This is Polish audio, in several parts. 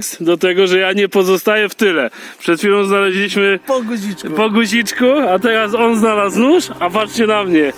do tego, że ja nie pozostaję w tyle. Przed chwilą znaleźliśmy Po guziczku. po guziczku, a teraz on znalazł nóż, a patrzcie na mnie.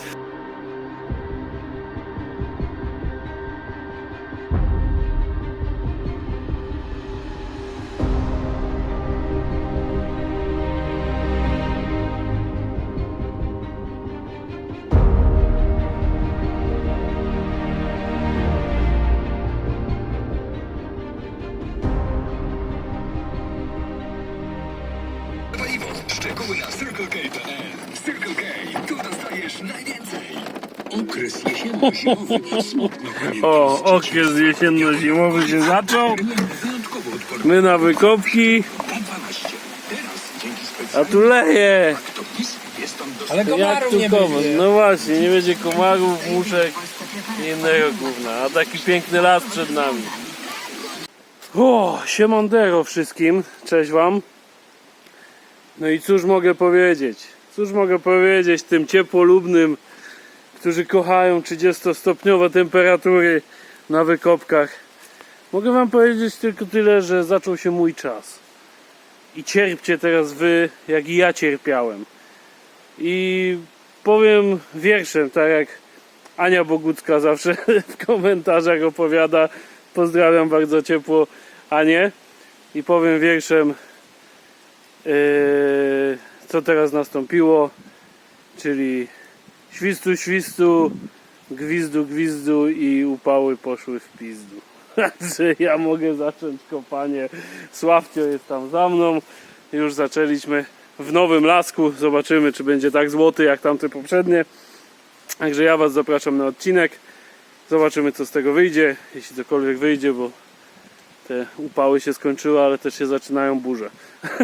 Okres jesienno-zimowy. Smutno. O, okres jesienno-zimowy się zaczął. My na wykopki, K12. Teraz dzięki a tu leje. Ale Jak komarów nie będzie. No właśnie, nie będzie komarów, muszek i innego gówna. A taki piękny las przed nami. O, siemandero wszystkim. Cześć wam. No i cóż mogę powiedzieć? Cóż mogę powiedzieć tym ciepłolubnym, którzy kochają 30-stopniowe temperatury na wykopkach? Mogę wam powiedzieć tylko tyle, że zaczął się mój czas. I cierpcie teraz wy, jak i ja cierpiałem. I powiem wierszem, tak jak Ania Bogucka zawsze w komentarzach opowiada. Pozdrawiam bardzo ciepło Anię. I powiem wierszem, yy, co teraz nastąpiło, czyli świstu, świstu, gwizdu, gwizdu i upały poszły w pizdu. Także ja mogę zacząć kopanie. Sławcio jest tam za mną. Już zaczęliśmy w nowym lasku. Zobaczymy, czy będzie tak złoty jak tamte poprzednie. Także ja Was zapraszam na odcinek. Zobaczymy, co z tego wyjdzie. Jeśli cokolwiek wyjdzie, bo te upały się skończyły, ale też się zaczynają burze.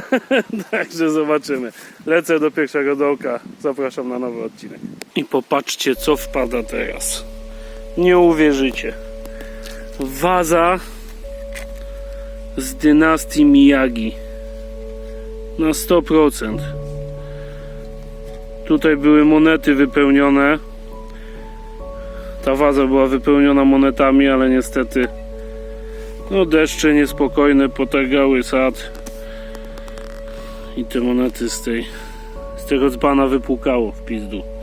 Także zobaczymy. Lecę do pierwszego dołka. Zapraszam na nowy odcinek. I popatrzcie, co wpada teraz. Nie uwierzycie. Waza z dynastii Miyagi. Na 100%. Tutaj były monety wypełnione. Ta waza była wypełniona monetami, ale niestety no deszcze niespokojne potargały sad i te monety z tej z tego dzbana wypłukało w pizdu.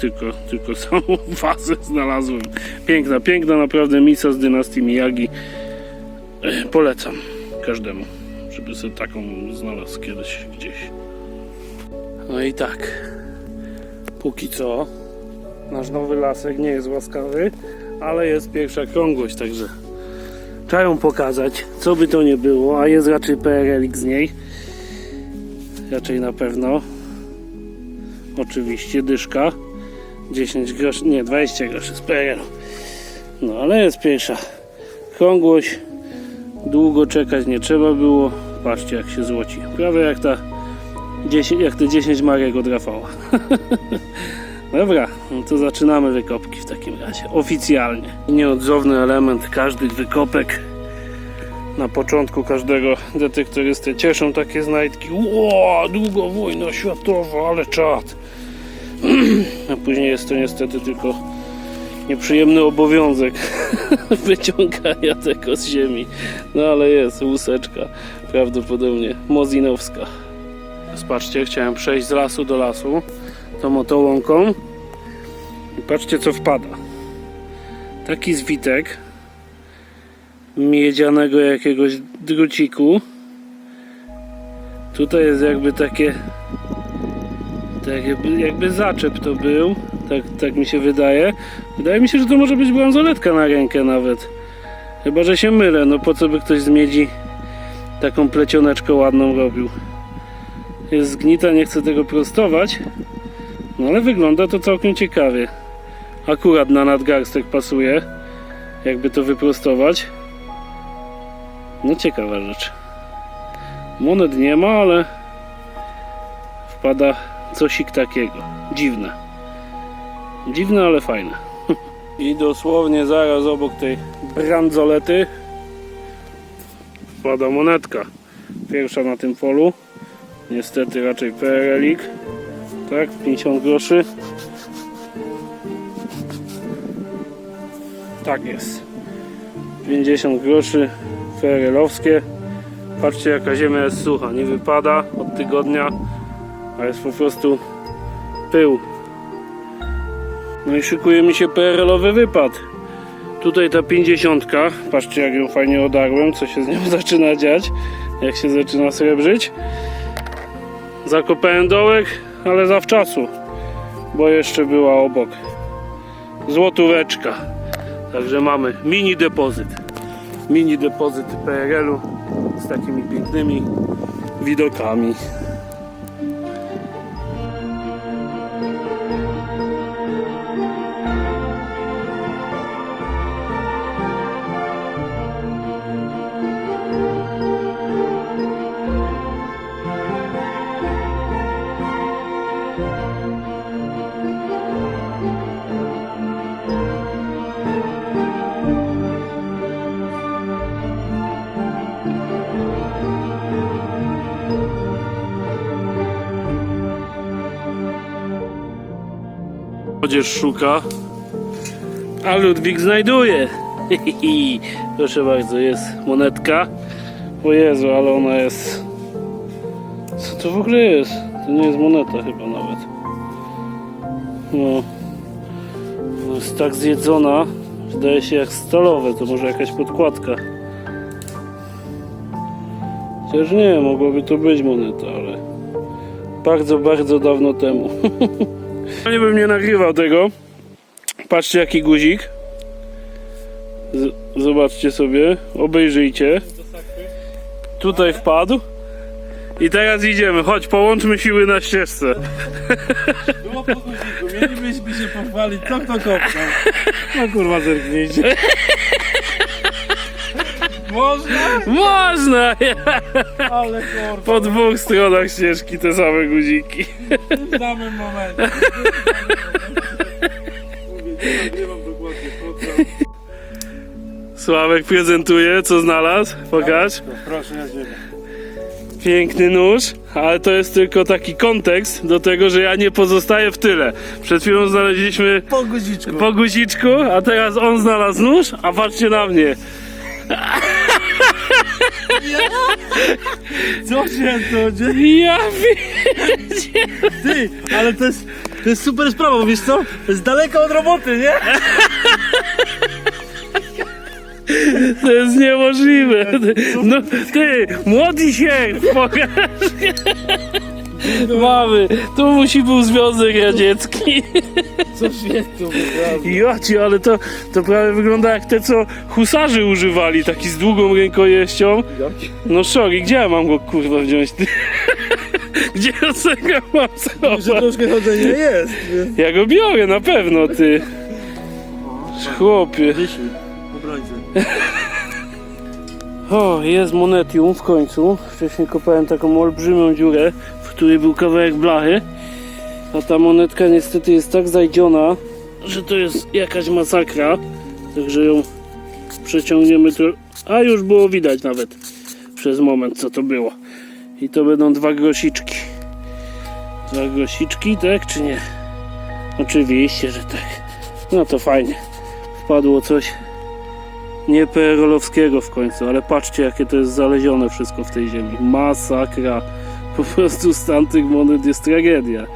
Tylko, tylko samą wazę znalazłem. Piękna, piękna naprawdę misa z dynastii Miyagi. Polecam każdemu, żeby sobie taką znalazł kiedyś gdzieś. No i tak. Póki co nasz nowy lasek nie jest łaskawy, ale jest pierwsza krągłość, także trzeba ją pokazać, co by to nie było, a jest raczej PRL z niej. Raczej na pewno. Oczywiście dyszka. 10 groszy, nie 20 groszy z PRL. No ale jest pierwsza krągłość. Długo czekać nie trzeba było. Patrzcie jak się złoci. Prawie jak ta 10, jak te 10 marek od Rafała. Dobra, no to zaczynamy wykopki w takim razie. Oficjalnie. Nieodzowny element każdych wykopek. Na początku każdego detektorysty cieszą takie znajdki. Ło, długo wojna światowa, ale czad. A później jest to niestety tylko nieprzyjemny obowiązek wyciągania tego z ziemi. No ale jest łuseczka, prawdopodobnie mozinowska. Spatrzcie, chciałem przejść z lasu do lasu tą oto łąką i patrzcie co wpada. Taki zwitek miedzianego jakiegoś druciku. Tutaj jest jakby takie tak jakby, jakby zaczep to był. Tak, tak mi się wydaje. Wydaje mi się, że to może być bransoletka na rękę nawet. Chyba, że się mylę. No po co by ktoś z miedzi taką plecioneczkę ładną robił. Jest zgnita, nie chcę tego prostować. No ale wygląda to całkiem ciekawie. Akurat na nadgarstek pasuje. Jakby to wyprostować. No ciekawa rzecz. Monet nie ma, ale wpada cosik takiego. Dziwne. Dziwne, ale fajne. I dosłownie zaraz obok tej bransolety wpada monetka. Pierwsza na tym polu. Niestety raczej PRL-ik. Tak, 50 groszy. Tak jest. 50 groszy PRL-owskie. Patrzcie jaka ziemia jest sucha, nie wypada od tygodnia, a jest po prostu pył. No i szykuje mi się PRL-owy wypad. Tutaj ta 50, patrzcie jak ją fajnie odarłem, co się z nią zaczyna dziać, jak się zaczyna srebrzyć. Zakopałem dołek, ale zawczasu, bo jeszcze była obok. Złotóweczka. Także mamy mini depozyt. Mini depozyt PRL-u z takimi pięknymi widokami. Młodzież szuka, a Ludwik znajduje. Proszę bardzo, jest monetka. O Jezu, ale ona jest... Co to w ogóle jest? To nie jest moneta chyba nawet. No. Ona jest tak zjedzona, wydaje się jak stalowe, to może jakaś podkładka. Chociaż nie, mogłoby to być moneta, ale bardzo, bardzo dawno temu. Nie bym nie nagrywał tego. Patrzcie jaki guzik. Z zobaczcie sobie, obejrzyjcie. Tutaj wpadł. I teraz idziemy, chodź, połączmy siły na ścieżce. Było po guziku, mielibyśmy się pochwalić, co kto kopnął. No kurwa, zerknijcie. Można? Można! Ale kurwa, Po dwóch stronach ścieżki te same guziki. w tym samym momencie. Mówię, nie nagrywam dokładnie? Sławek prezentuje, co znalazł. Pokaż. Proszę, ja ziemię. Piękny nóż, ale to jest tylko taki kontekst do tego, że ja nie pozostaję w tyle. Przed chwilą znaleźliśmy Po guziczku. po guziczku, a teraz on znalazł nóż, a patrzcie na mnie. Co się to dzieje? Ja Ty, ale to jest, to jest super sprawa, bo wiesz co? To jest daleko od roboty, nie? To jest niemożliwe. No ty, młody się, pokaż. Mamy, tu musi był Związek Radziecki. Co się tu? Joci, ale to, to prawie wygląda jak te, co husarzy używali, taki z długą rękojeścią. No i gdzie ja mam go kurwa wziąć? Ty? Gdzie ja sobie go mam Że schować? troszkę jest, więc... Ja go biorę na pewno, ty. Chłopie. Obrońcy. O, jest monetium w końcu. Wcześniej kopałem taką olbrzymią dziurę, w której był kawałek blachy. A ta monetka niestety jest tak zajdziona, że to jest jakaś masakra. Także ją przeciągniemy tu. A już było widać nawet przez moment, co to było. I to będą dwa grosiczki. Dwa grosiczki, tak czy nie? Oczywiście, że tak. No to fajnie. Wpadło coś nie w końcu, ale patrzcie jakie to jest zalezione wszystko w tej ziemi. Masakra. Po prostu stan tych monet jest tragedia.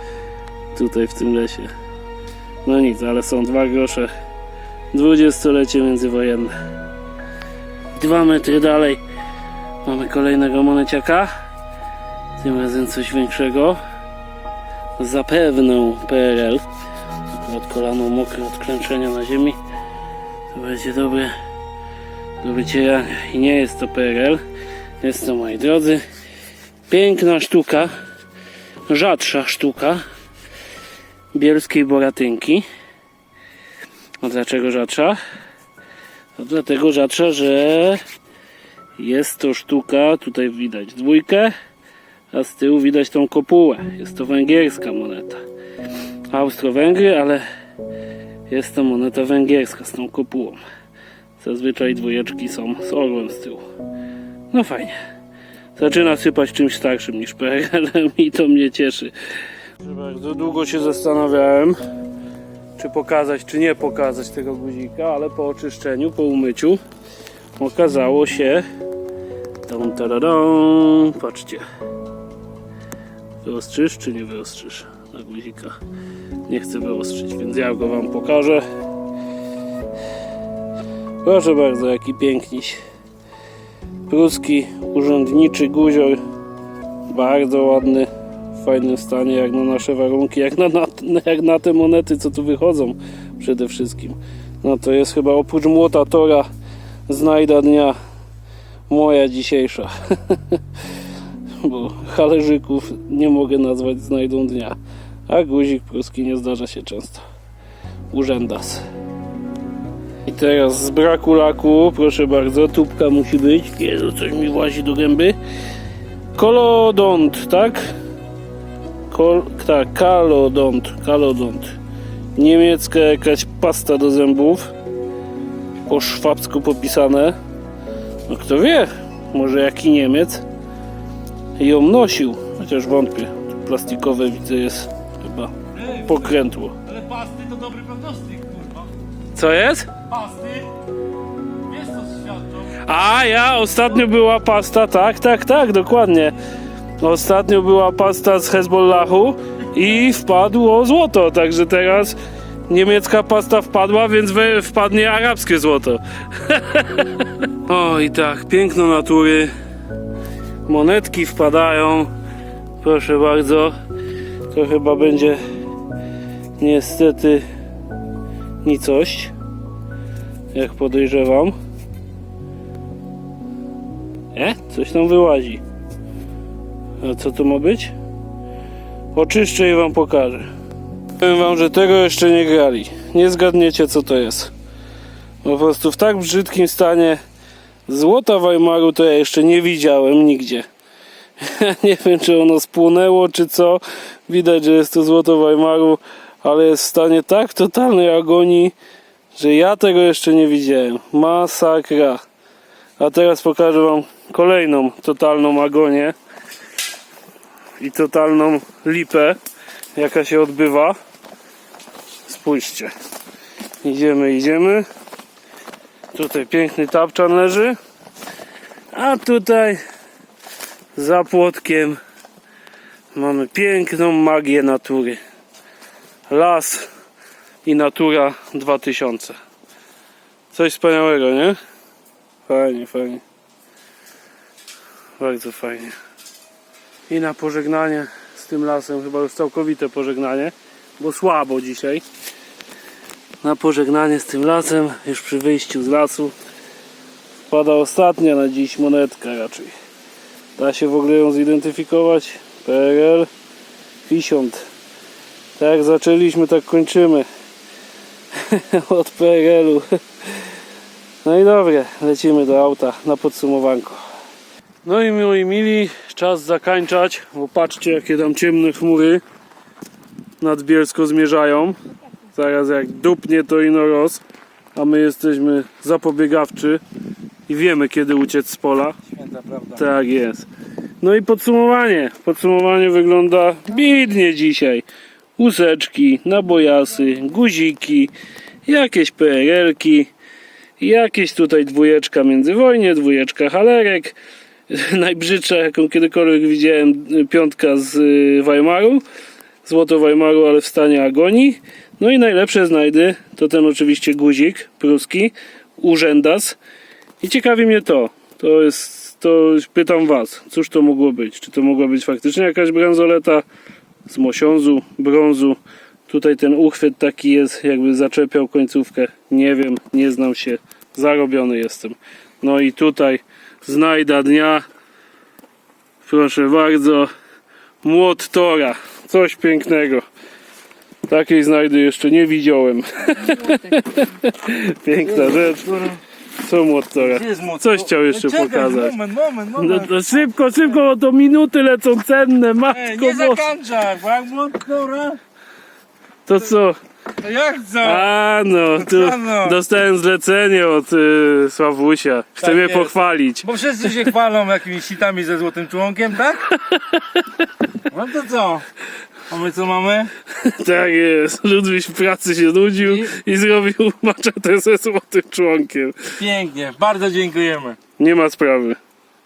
Tutaj w tym lesie. No nic, ale są dwa grosze. Dwudziestolecie międzywojenne. Dwa metry dalej mamy kolejnego moneciaka. Tym razem coś większego. Zapewne PRL. Akurat kolano mokre od klęczenia na ziemi. To będzie dobre do wycierania. I nie jest to PRL. Jest to, moi drodzy, piękna sztuka, rzadsza sztuka bielskiej boratynki. A dlaczego rzadsza? A dlatego rzadsza, że jest to sztuka, tutaj widać dwójkę, a z tyłu widać tą kopułę. Jest to węgierska moneta. Austro-Węgry, ale jest to moneta węgierska z tą kopułą. Zazwyczaj dwójeczki są z orłem z tyłu. No fajnie. Zaczyna sypać czymś starszym niż PRL i to mnie cieszy. Bardzo długo się zastanawiałem, czy pokazać, czy nie pokazać tego guzika, ale po oczyszczeniu, po umyciu okazało się, Tam, tararam. Patrzcie. Wyostrzysz czy nie wyostrzysz na guzika? Nie chcę wyostrzyć, więc ja go wam pokażę. Proszę bardzo, jaki piękniś. Pruski urzędniczy guzior. Bardzo ładny, w fajnym stanie, jak na nasze warunki, jak na, na, jak na te monety, co tu wychodzą przede wszystkim. No to jest chyba oprócz młota Tora znajda dnia moja dzisiejsza. Bo halerzyków nie mogę nazwać znajdą dnia. A guzik pruski nie zdarza się często. Urzędas. I teraz z braku laku, proszę bardzo, tubka musi być. Jezu, coś mi włazi do gęby. Kolodont, tak? Kol, tak, kalodont, kalodont. Niemiecka jakaś pasta do zębów. Po szwabsku popisane. No kto wie, może jaki Niemiec ją nosił, chociaż wątpię. Plastikowe widzę jest chyba pokrętło. Ale pasty to dobry prognostyk, kurwa. Co jest? Pasty? Wiesz co świadczą? A ja ostatnio była pasta, tak, tak, tak, dokładnie. Ostatnio była pasta z Hezbollahu i wpadło złoto, także teraz niemiecka pasta wpadła, więc wpadnie arabskie złoto. o i tak, piękno natury. Monetki wpadają. Proszę bardzo. To chyba będzie niestety nicość, jak podejrzewam. E? Coś tam wyłazi. A co to ma być? Oczyszczę i wam pokażę. Powiem wam, że tego jeszcze nie grali. Nie zgadniecie co to jest. Po prostu w tak brzydkim stanie złota Weimaru to ja jeszcze nie widziałem nigdzie. nie wiem czy ono spłonęło czy co. Widać, że jest to złoto Weimaru, ale jest w stanie tak totalnej agonii, że ja tego jeszcze nie widziałem. Masakra. A teraz pokażę Wam kolejną totalną agonię i totalną lipę, jaka się odbywa. Spójrzcie. Idziemy, idziemy. Tutaj piękny tapczan leży. A tutaj za płotkiem mamy piękną magię natury. Las i natura 2000. Coś wspaniałego, nie? Fajnie, fajnie. Bardzo fajnie. I na pożegnanie z tym lasem, chyba już całkowite pożegnanie, bo słabo dzisiaj. Na pożegnanie z tym lasem, już przy wyjściu z lasu, wpada ostatnia na dziś monetka raczej. Da się w ogóle ją zidentyfikować. PRL 50. Tak zaczęliśmy, tak kończymy. Od PRL-u. No i dobrze, lecimy do auta na podsumowanko. No i moi mili, czas zakończać, bo patrzcie jakie tam ciemne chmury nad Bielsko zmierzają. Zaraz jak dupnie to ino roz, a my jesteśmy zapobiegawczy i wiemy kiedy uciec z pola. Święta prawda. Tak jest. No i podsumowanie. Podsumowanie wygląda biednie dzisiaj. Łuseczki, nabojasy, guziki, jakieś PRL-ki, jakieś tutaj dwójeczka międzywojnie, dwójeczka halerek. Najbrzydsza jaką kiedykolwiek widziałem piątka z y, Weimaru. Złoto Weimaru, ale w stanie agonii. No i najlepsze znajdy to ten oczywiście guzik pruski, urzędas. I ciekawi mnie to. To jest, to pytam was, cóż to mogło być? Czy to mogła być faktycznie jakaś bransoleta z mosiądzu, brązu? Tutaj ten uchwyt taki jest, jakby zaczepiał końcówkę. Nie wiem, nie znam się. Zarobiony jestem. No i tutaj znajda dnia. Proszę bardzo. Młot Tora. Coś pięknego. Takiej znajdy jeszcze nie widziałem. Piękna rzecz. Co młot Tora? Coś chciał jeszcze Czekaj, pokazać. Moment, moment, No moment. to szybko, szybko, bo to minuty lecą cenne, Ej, matko nie boska. zakończaj, bo jak młot, dobra, To co? Jak co? A no, tu co no? dostałem zlecenie od y, Sławusia. Chce Tak mnie jest. pochwalić. Bo wszyscy się chwalą jakimiś sitami ze złotym członkiem, tak? No to co? A my co mamy? Tak jest. Ludwik w pracy się nudził i zrobił maczetę ze złotym członkiem. Pięknie, bardzo dziękujemy. Nie ma sprawy.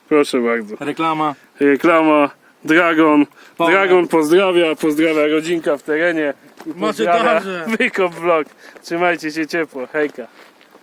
Proszę bardzo. Reklama. Reklama, Dragon. Dragon pozdrawia, pozdrawia rodzinka w terenie. Pozdrawia darze. Wykop vlog. Trzymajcie się ciepło. Hejka.